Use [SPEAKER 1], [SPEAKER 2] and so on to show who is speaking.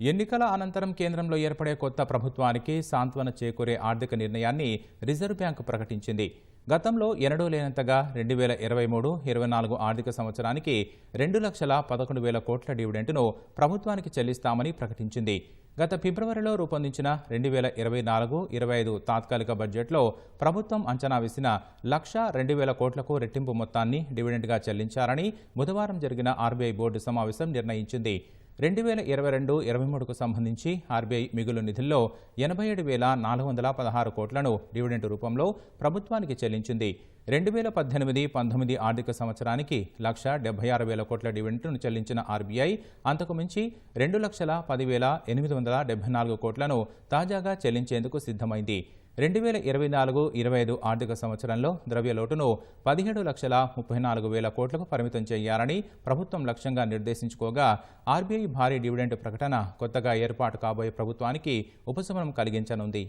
[SPEAKER 1] ఎన్నికల అనంతరం కేంద్రంలో ఏర్పడే కొత్త ప్రభుత్వానికి సాంత్వన చేకూరే ఆర్థిక నిర్ణయాన్ని రిజర్వ్ బ్యాంకు ప్రకటించింది. గతంలో ఎనడూ లేనంతగా రెండు వేల ఇరవై మూడు ఇరవై నాలుగు ఆర్థిక సంవత్సరానికి రెండు లక్షల పదకొండు వేల కోట్ల డివిడెంట్ను ప్రభుత్వానికి చెల్లిస్తామని ప్రకటించింది. గత ఫిబ్రవరిలో రూపొందించిన రెండు వేల ఇరవై నాలుగు ఇరవై ఐదు తాత్కాలిక బడ్జెట్లో ప్రభుత్వం అంచనా వేసిన లక్ష రెండు వేల కోట్లకు రెట్టింపు మొత్తాన్ని డివిడెంట్గా చెల్లించారని బుధవారం జరిగిన ఆర్బీఐ బోర్డు సమావేశం నిర్ణయించింది. రెండు వేల ఇరవై రెండు ఇరవై మూడుకు సంబంధించి ఆర్బీఐ మిగులు నిధుల్లో ఎనభై ఏడు వేల నాలుగు వందల పదహారు కోట్లను డివిడెంట్ రూపంలో ప్రభుత్వానికి చెల్లించింది. రెండు వేల పద్దెనిమిది పంతొమ్మిది ఆర్థిక సంవత్సరానికి లక్ష డెబ్బై ఆరు వేల కోట్ల డివిడెంట్ను చెల్లించిన ఆర్బీఐ అంతకు మించి రెండు లక్షల పదివేల ఎనిమిది వందల డెబ్బై నాలుగు కోట్లను తాజాగా చెల్లించేందుకు సిద్ధమైంది. రెండు వేల ఇరవై నాలుగు ఇరవై ఐదు ఆర్థిక సంవత్సరంలో ద్రవ్య లోటును పదిహేడు లక్షల ముప్పై నాలుగు వేల కోట్లకు పరిమితం చేయాలని ప్రభుత్వం లక్ష్యంగా నిర్దేశించుకోగా ఆర్బీఐ భారీ డివిడెంట్ ప్రకటన కొత్తగా ఏర్పాటు కాబోయే ప్రభుత్వానికి ఉపశమనం కలిగించనుంది.